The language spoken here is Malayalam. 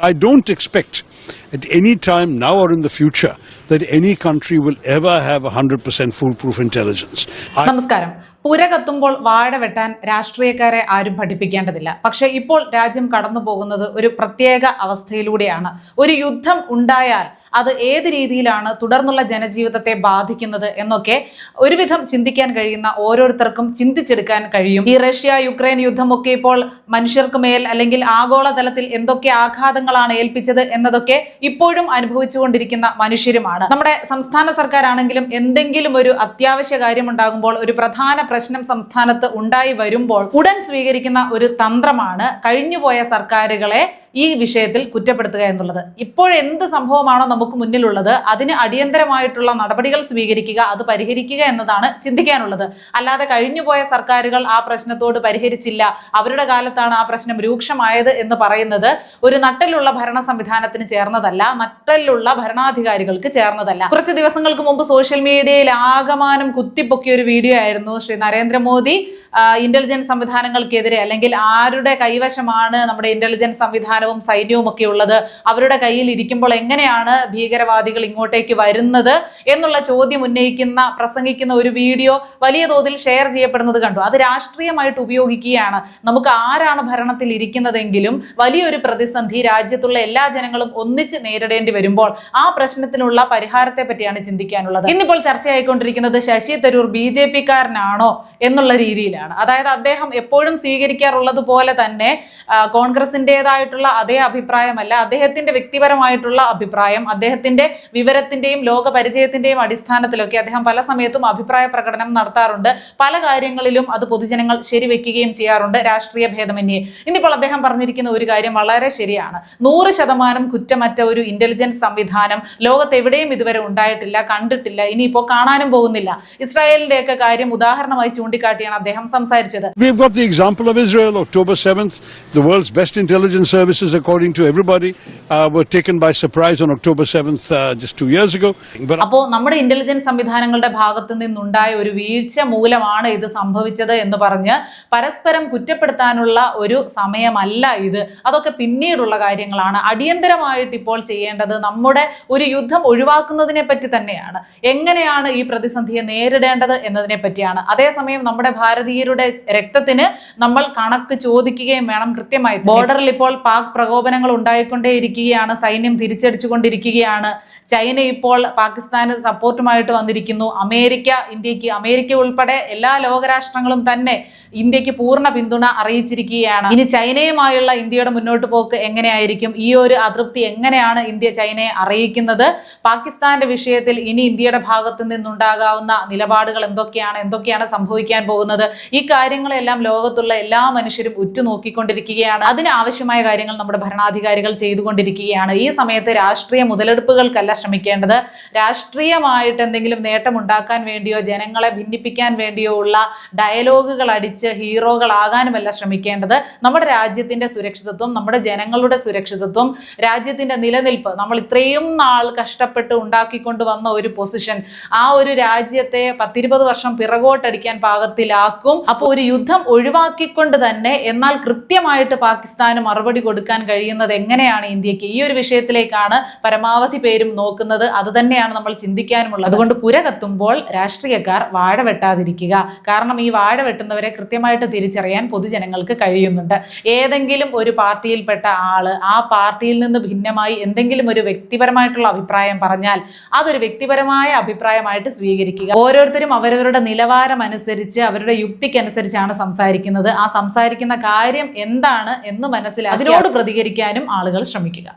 I don't expect at any time now or in the future that any country will ever have 100% foolproof intelligence. I, നമസ്കാരം പുര കത്തുമ്പോൾ വാഴ വെട്ടാൻ രാഷ്ട്രീയക്കാരെ ആരും പഠിപ്പിക്കേണ്ടതില്ല. പക്ഷെ ഇപ്പോൾ രാജ്യം കടന്നു പോകുന്നത് ഒരു പ്രത്യേക അവസ്ഥയിലൂടെയാണ്. ഒരു യുദ്ധം ഉണ്ടായാൽ അത് ഏത് രീതിയിലാണ് തുടർന്നുള്ള ജനജീവിതത്തെ ബാധിക്കുന്നത് എന്നൊക്കെ ഒരുവിധം ചിന്തിക്കാൻ കഴിയുന്ന ഓരോരുത്തർക്കും ചിന്തിച്ചെടുക്കാൻ കഴിയും. ഈ റഷ്യ യുക്രൈൻ യുദ്ധമൊക്കെ ഇപ്പോൾ മനുഷ്യർക്ക് മേൽ അല്ലെങ്കിൽ ആഗോളതലത്തിൽ എന്തൊക്കെ ആഘാതങ്ങളാണ് ഏൽപ്പിച്ചത് എന്നതൊക്കെ ഇപ്പോഴും അനുഭവിച്ചുകൊണ്ടിരിക്കുന്ന മനുഷ്യരുമാണ്. നമ്മുടെ സംസ്ഥാന സർക്കാരാണെങ്കിലും എന്തെങ്കിലും ഒരു അത്യാവശ്യ കാര്യമുണ്ടാകുമ്പോൾ ഒരു പ്രധാന പ്രശ്നം സംസ്ഥാനത്ത് ഉണ്ടായി വരുമ്പോൾ ഉടൻ സ്വീകരിക്കുന്ന ഒരു തന്ത്രമാണ് കഴിഞ്ഞുപോയ സർക്കാരുകളെ ഈ വിഷയത്തിൽ കുറ്റപ്പെടുത്തുക എന്നുള്ളത്. ഇപ്പോഴെന്ത് സംഭവമാണോ നമുക്ക് മുന്നിലുള്ളത് അതിന് അടിയന്തരമായിട്ടുള്ള നടപടികൾ സ്വീകരിക്കുക അത് പരിഹരിക്കുക എന്നതാണ് ചിന്തിക്കാനുള്ളത്. അല്ലാതെ കഴിഞ്ഞുപോയ സർക്കാരുകൾ ആ പ്രശ്നത്തോട് പരിഹരിച്ചില്ല അവരുടെ കാലത്താണ് ആ പ്രശ്നം രൂക്ഷമായത് എന്ന് പറയുന്നത് ഒരു നട്ടലുള്ള ഭരണ സംവിധാനത്തിന് ചേർന്നതല്ല നട്ടലുള്ള ഭരണാധികാരികൾക്ക് ചേർന്നതല്ല. കുറച്ച് ദിവസങ്ങൾക്ക് മുമ്പ് സോഷ്യൽ മീഡിയയിൽ ആകമാനം കുത്തിപ്പൊക്കിയ ഒരു വീഡിയോ ആയിരുന്നു ശ്രീ നരേന്ദ്രമോദി ഇന്റലിജൻസ് സംവിധാനങ്ങൾക്കെതിരെ അല്ലെങ്കിൽ ആരുടെ കൈവശമാണ് നമ്മുടെ ഇന്റലിജൻസ് സംവിധാനവും സൈന്യവും ഒക്കെ ഉള്ളത്? അവരുടെ കയ്യിൽ ഇരിക്കുമ്പോൾ എങ്ങനെയാണ് ഭീകരവാദികൾ ഇങ്ങോട്ടേക്ക് വരുന്നത് എന്നുള്ള ചോദ്യം ഉന്നയിക്കുന്ന പ്രസംഗിക്കുന്ന ഒരു വീഡിയോ വലിയ തോതിൽ ഷെയർ ചെയ്യപ്പെടുന്നത് കണ്ടു. അത് രാഷ്ട്രീയമായിട്ട് ഉപയോഗിക്കുകയാണ്. നമുക്ക് ആരാണ് ഭരണത്തിൽ ഇരിക്കുന്നതെങ്കിലും വലിയൊരു പ്രതിസന്ധി രാജ്യത്തുള്ള എല്ലാ ജനങ്ങളും ഒന്നിച്ച് നേരിടേണ്ടി വരുമ്പോൾ ആ പ്രശ്നത്തിനുള്ള പരിഹാരത്തെ പറ്റിയാണ് ചിന്തിക്കാനുള്ളത്. ഇന്നിപ്പോൾ ചർച്ചയായിക്കൊണ്ടിരിക്കുന്നത് ശശി തരൂർ ബി എന്നുള്ള രീതിയിലാണ്. അതായത് അദ്ദേഹം എപ്പോഴും സ്വീകരിക്കാറുള്ളത് പോലെ തന്നെ കോൺഗ്രസിന്റെതായിട്ടുള്ള അതേ അഭിപ്രായമല്ല അദ്ദേഹത്തിന്റെ വ്യക്തിപരമായിട്ടുള്ള അഭിപ്രായം അദ്ദേഹത്തിന്റെ വിവരത്തിന്റെയും ലോക പരിചയത്തിന്റെയും അടിസ്ഥാനത്തിലൊക്കെ അദ്ദേഹം പല സമയത്തും അഭിപ്രായ പ്രകടനം നടത്താറുണ്ട്. പല കാര്യങ്ങളിലും അത് പൊതുജനങ്ങൾ ശരിവെക്കുകയും ചെയ്യാറുണ്ട്. രാഷ്ട്രീയ ഭേദമന്യേ. ഇന്നിപ്പോൾ അദ്ദേഹം പറഞ്ഞിരിക്കുന്ന ഒരു കാര്യം വളരെ ശരിയാണ്. നൂറ് ശതമാനം കുറ്റമറ്റ ഒരു ഇന്റലിജൻസ് സംവിധാനം ലോകത്ത് എവിടെയും ഇതുവരെ ഉണ്ടായിട്ടില്ല കണ്ടിട്ടില്ല ഇനിയിപ്പോൾ കാണാനും പോകുന്നില്ല. ഇസ്രായേലിന്റെയൊക്കെ കാര്യം ഉദാഹരണമായി ചൂണ്ടിക്കാട്ടിയാണ് അദ്ദേഹം സംസാരിച്ചത്. We've got the example of Israel, October 7th. The world's best intelligence services, according to everybody, uh, were taken by surprise on October 7th uh, just two years ago. But അപ്പോൾ നമ്മുടെ ഇന്റലിജൻസ് സംവിധാനങ്ങളുടെ ഭാഗത്ത് നിന്നുണ്ടായ ഒരു വീഴ്ച മൂലമാണ് ഇത് സംഭവിച്ചത് എന്ന് പറഞ്ഞ് പരസ്പരം കുറ്റപ്പെടുത്താനുള്ള ഒരു സമയമല്ല ഇത്. അതൊക്കെ പിന്നീടുള്ള കാര്യങ്ങളാണ്. അടിയന്തരമായിട്ട് ഇപ്പോൾ ചെയ്യേണ്ടത് നമ്മുടെ ഒരു യുദ്ധം ഒഴിവാക്കുന്നതിനെ പറ്റി തന്നെയാണ്. എങ്ങനെയാണ് ഈ പ്രതിസന്ധിയെ നേരിടേണ്ടത് എന്നതിനെ പറ്റിയാണ്. അതേസമയം നമ്മുടെ ഭാരതീയരുടെ രക്തത്തിന് നമ്മൾ കണക്ക് ചോദിക്കുകയും വേണം കൃത്യമായി. ബോർഡറിൽ ഇപ്പോൾ പാക് പ്രകോപനങ്ങൾ ഉണ്ടായിക്കൊണ്ടേയിരിക്കുകയാണ് സൈന്യം തിരിച്ചടിച്ചുകൊണ്ടിരിക്കുകയാണ്. ചൈന ഇപ്പോൾ പാകിസ്ഥാന് സപ്പോർട്ടുമായിട്ട് വന്നിരിക്കുന്നു. അമേരിക്ക ഇന്ത്യയ്ക്ക് അമേരിക്ക ഉൾപ്പെടെ എല്ലാ ലോകരാഷ്ട്രങ്ങളും തന്നെ ഇന്ത്യയ്ക്ക് പൂർണ പിന്തുണ അറിയിച്ചിരിക്കുകയാണ്. ഇനി ചൈനയുമായുള്ള ഇന്ത്യയുടെ മുന്നോട്ട് പോക്ക് എങ്ങനെയായിരിക്കും? ഈ ഒരു അതൃപ്തി എങ്ങനെയാണ് ഇന്ത്യ ചൈനയെ അറിയിക്കുന്നത്? പാകിസ്ഥാന്റെ വിഷയത്തിൽ ഇനി ഇന്ത്യയുടെ ഭാഗത്ത് നിന്നുണ്ടാകാവുന്ന നിലപാടുകൾ എന്തൊക്കെയാണ്? എന്തൊക്കെയാണ് സംഭവിക്കാൻ പോകുന്നത്? ഈ കാര്യങ്ങളെല്ലാം ലോകത്തുള്ള എല്ലാ മനുഷ്യരും ഉറ്റുനോക്കിക്കൊണ്ടിരിക്കുകയാണ്. അതിനാവശ്യമായ കാര്യങ്ങൾ നമ്മുടെ ഭരണാധികാരികൾ ചെയ്തുകൊണ്ടിരിക്കുകയാണ്. ഈ സമയത്ത് രാഷ്ട്രീയ മുതലെടുപ്പുകൾക്കല്ല ശ്രമിക്കേണ്ടത്. രാഷ്ട്രീയമായിട്ട് എന്തെങ്കിലും നേട്ടം ഉണ്ടാക്കാൻ വേണ്ടിയോ ജനങ്ങളെ ഭിന്നിപ്പിക്കാൻ വേണ്ടിയോ ഉള്ള ഡയലോഗുകൾ അടിച്ച് ഹീറോകളാകാനുമല്ല ശ്രമിക്കേണ്ടത്. നമ്മുടെ രാജ്യത്തിന്റെ സുരക്ഷിതത്വം നമ്മുടെ ജനങ്ങളുടെ സുരക്ഷിതത്വം രാജ്യത്തിന്റെ നിലനിൽപ്പ്. നമ്മൾ ഇത്രയും നാൾ കഷ്ടപ്പെട്ട് ഉണ്ടാക്കിക്കൊണ്ട് വന്ന ഒരു പൊസിഷൻ ആ ഒരു രാജ്യത്തെ പത്തിരുപത് വർഷം പിറകോട്ടടിക്കാൻ പാകത്തിലാക്കും. അപ്പോൾ ഒരു യുദ്ധം ഒഴിവാക്കിക്കൊണ്ട് തന്നെ എന്നാൽ കൃത്യമായിട്ട് പാകിസ്ഥാന് മറുപടി കൊടുക്കാൻ കഴിയുന്നത് എങ്ങനെയാണ് ഇന്ത്യയ്ക്ക്? ഈ ഒരു വിഷയത്തിലേക്കാണ് പരമാവധി പേരും നോക്കുന്നത്. അത് തന്നെയാണ് നമ്മൾ ചിന്തിക്കാനുമുള്ളത് അതുകൊണ്ട് പുര കത്തുമ്പോൾ രാഷ്ട്രീയക്കാർ വാഴ വെട്ടാതിരിക്കുക. കാരണം ഈ വാഴ വെട്ടുന്നവരെ കൃത്യമായിട്ട് തിരിച്ചറിയാൻ പൊതുജനങ്ങൾക്ക് കഴിയുന്നുണ്ട്. ഏതെങ്കിലും ഒരു പാർട്ടിയിൽപ്പെട്ട ആൾ ആ പാർട്ടിയിൽ നിന്ന് ഭിന്നമായി എന്തെങ്കിലും ഒരു വ്യക്തിപരമായിട്ടുള്ള അഭിപ്രായം പറഞ്ഞാൽ അതൊരു വ്യക്തിപരമായ അഭിപ്രായമായിട്ട് സ്വീകരിക്കുക. ഓരോരുത്തരും അവരവരുടെ നിലവാരം അനുസരിച്ച് അവരുടെ യുക്തിക്കനുസരിച്ചാണ് സംസാരിക്കുന്നത്. ആ സംസാരിക്കുന്ന കാര്യം എന്താണ് എന്ന് മനസ്സിലാക്കി അതിനോട് പ്രതികരിക്കാനും ആളുകൾ ശ്രമിക്കുക.